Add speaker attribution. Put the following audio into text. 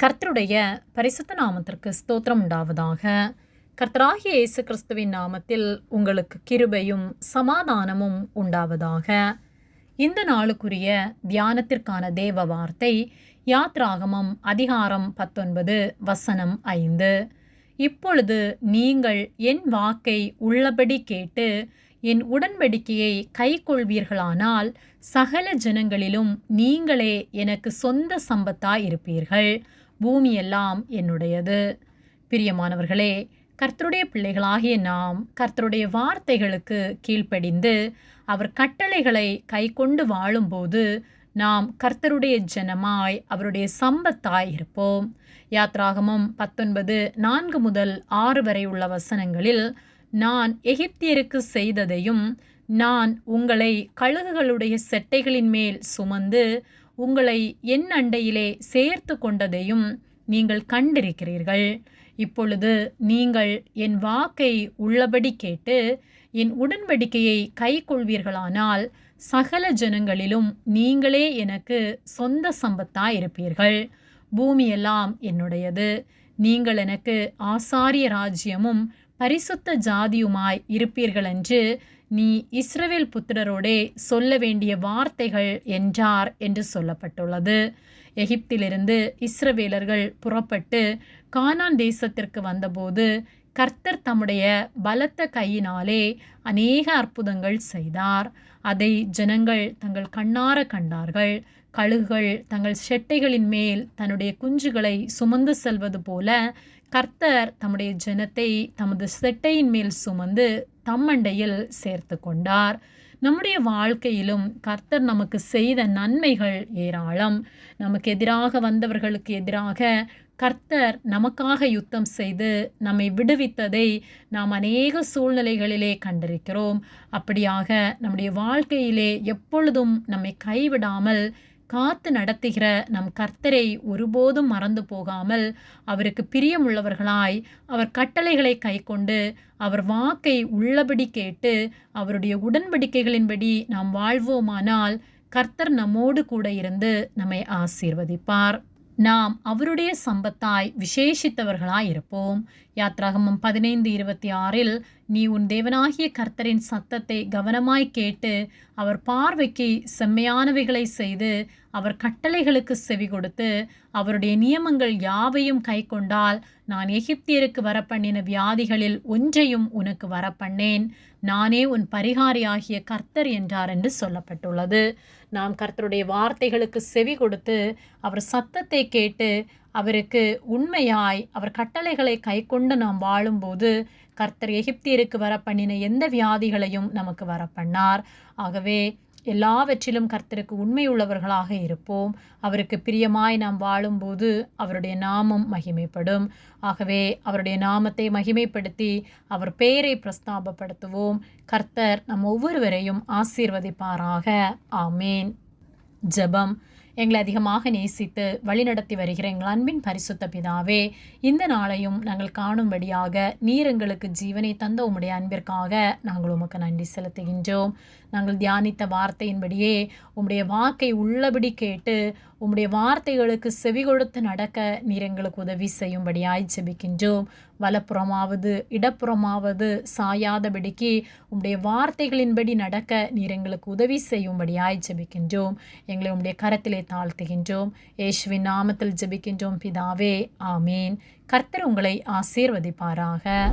Speaker 1: கர்த்தருடைய பரிசுத்த நாமத்திற்கு ஸ்தோத்திரம் உண்டாவதாக. கர்த்தராகிய இயேசு கிறிஸ்துவின் நாமத்தில் உங்களுக்கு கிருபையும் சமாதானமும் உண்டாவதாக. இந்த நாளுக்குரிய தியானத்திற்கான தேவ வார்த்தை யாத்ராகமம் அதிகாரம் பத்தொன்பது வசனம் ஐந்து. இப்பொழுது நீங்கள் என் வாக்கை உள்ளபடி கேட்டு என் உடன்படிக்கையை கைக்கொள்வீர்களானால் சகல ஜனங்களிலும் நீங்களே எனக்கு சொந்த சம்பத்தாய் இருப்பீர்கள் பூமியெல்லாம் என்னுடையது. பிரியமானவர்களே கர்த்தருடைய பிள்ளைகளாகிய நாம் கர்த்தருடைய வார்த்தைகளுக்கு கீழ்ப்படிந்து அவர் கட்டளைகளை கைக்கொண்டு வாழும்போது நாம் கர்த்தருடைய ஜனமாய் அவருடைய சம்பத்தாய் இருப்போம். யாத்ராகமம் பத்தொன்பது நான்கு முதல் ஆறு வரை உள்ள வசனங்களில் நான் எகிப்தியருக்கு செய்ததையும் நான் உங்களை கழுகுகளுடைய செட்டைகளின் மேல் சுமந்து உங்களை என் அண்டையிலே சேர்த்து கொண்டதையும் நீங்கள் கண்டிருக்கிறீர்கள். இப்பொழுது நீங்கள் என் வாக்கை உள்ளபடி கேட்டு என் உடன்படிக்கையை கை கொள்வீர்களானால் சகல ஜனங்களிலும் நீங்களே எனக்கு சொந்த சம்பத்தாய் இருப்பீர்கள் பூமியெல்லாம் என்னுடையது. நீங்கள் எனக்கு ஆசாரிய ராஜ்யமும் பரிசுத்த ஜாதியுமாய் இருப்பீர்கள் என்று நீ இஸ்ரவேல் புத்திரரோடே சொல்ல வேண்டிய வார்த்தைகள் என்றார் என்று சொல்லப்பட்டுள்ளது. எகிப்திலிருந்து இஸ்ரவேலர்கள் புறப்பட்டு கானான் தேசத்திற்கு வந்தபோது கர்த்தர் தம்முடைய பலத்த கையினாலே அநேக அற்புதங்கள் செய்தார். அதை ஜனங்கள் தங்கள் கண்ணார கண்டார்கள். கழுகுகள் தங்கள் செட்டைகளின் மேல் தன்னுடைய குஞ்சுகளை சுமந்து செல்வது போல கர்த்தர் தம்முடைய ஜனத்தை தமது செட்டையின் மேல் சுமந்து தம்மண்டையில் சேர்த்து கொண்டார். நம்முடைய வாழ்க்கையிலும் கர்த்தர் நமக்கு செய்த நன்மைகள் ஏராளம். நமக்கு எதிராக வந்தவர்களுக்கு எதிராக கர்த்தர் நமக்காக யுத்தம் செய்து நம்மை விடுவித்ததை நாம் அநேக சூழ்நிலைகளிலே கண்டிருக்கிறோம். அப்படியாக நம்முடைய வாழ்க்கையிலே எப்பொழுதும் நம்மை கைவிடாமல் காத்து நடத்துகிற நம் கர்த்தரை ஒருபோதும் மறந்து போகாமல் அவருக்கு பிரியமுள்ளவர்களாய் அவர் கட்டளைகளை கைக்கொண்டு அவர் வாக்கை உள்ளபடி கேட்டு அவருடைய உடன்படிக்கைகளின்படி நாம் வாழ்வோமானால் கர்த்தர் நம்மோடு கூட இருந்து நம்மை ஆசீர்வதிப்பார். நாம் அவருடைய சம்பத்தாய் விசேஷித்தவர்களாய் இருப்போம். யாத்ராகமம் பதினைந்து இருபத்தி ஆறில் நீ உன் தேவனாகிய கர்த்தரின் சத்தத்தை கவனமாய் கேட்டு அவர் பார்வைக்கு செம்மையானவைகளை செய்து அவர் கட்டளைகளுக்கு செவி கொடுத்து அவருடைய நியமங்கள் யாவையும் கை கொண்டால் நான் எகிப்தியருக்கு வரப்பண்ணின வியாதிகளில் ஒன்றையும் உனக்கு வரப்பண்ணேன். நானே உன் பரிகாரியாகிய கர்த்தர் என்றார் என்று சொல்லப்பட்டுள்ளது. நாம் கர்த்தருடைய வார்த்தைகளுக்கு செவி கொடுத்து அவர் சத்தத்தை கேட்டு அவருக்கு உண்மையாய் அவர் கட்டளைகளை கைக்கொண்டு நாம் வாழும்போது கர்த்தர் எகிப்தியருக்கு வர பண்ணின எந்த வியாதிகளையும் நமக்கு வர பண்ணார் ஆகவே எல்லாவற்றிலும் கர்த்தருக்கு உண்மையுள்ளவர்களாக இருப்போம். அவருக்கு பிரியமாய் நாம் வாழும்போது அவருடைய நாமம் மகிமைப்படும். ஆகவே அவருடைய நாமத்தை மகிமைப்படுத்தி அவர் பெயரை பிரஸ்தாபப்படுத்துவோம். கர்த்தர் நம் ஒவ்வொருவரையும் ஆசீர்வதிப்பாராக. ஆமேன். ஜெபம். எங்களை அதிகமாக நேசித்து வழிநடத்தி வருகிற எங்கள் அன்பின் பரிசுத்த பிதாவே இந்த நாளையும் நாங்கள் காணும்படியாக நீர் எங்களுக்கு ஜீவனை தந்த உம்முடைய அன்பிற்காக நாங்கள் உமக்கு நன்றி செலுத்துகின்றோம். நாங்கள் தியானித்த வார்த்தையின்படியே உம்முடைய வாக்கை உள்ளபடி கேட்டு உம்முடைய வார்த்தைகளுக்கு செவி கொடுத்து நடக்க நீர் எங்களுக்கு உதவி செய்யும்படியாய் ஜெபிக்கின்றோம். வலப்புறமாவது இடப்புறமாவது சாயாதபடிக்கு உம்முடைய வார்த்தைகளின்படி நடக்க நீர் எங்களுக்கு உதவி செய்யும்படியாய் ஜெபிக்கின்றோம். எங்களை உம்முடைய கரத்திலே தாழ்த்துகின்றோம். ஏசுவின் நாமத்தில் ஜெபிக்கின்றோம். பிதாவே ஆமீன். கர்த்தர் உங்களை ஆசீர்வதிப்பாராக.